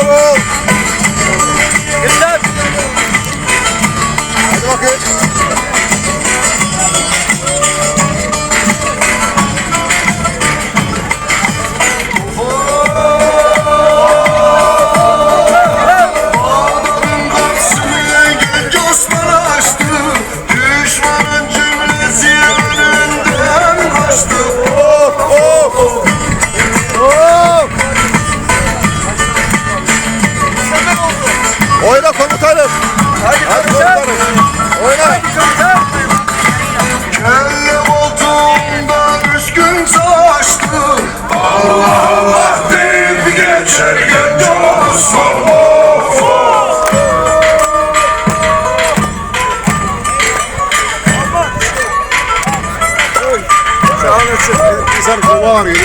Vamos! Oyna komutanım. Hadi Hadi komutan. komutanım. Oyna. Hadi komutan. Kelle olduğunda üç gün Allah Allah deyip geçer genç of Sağ olasın. İnsan kulağı ağrıyor.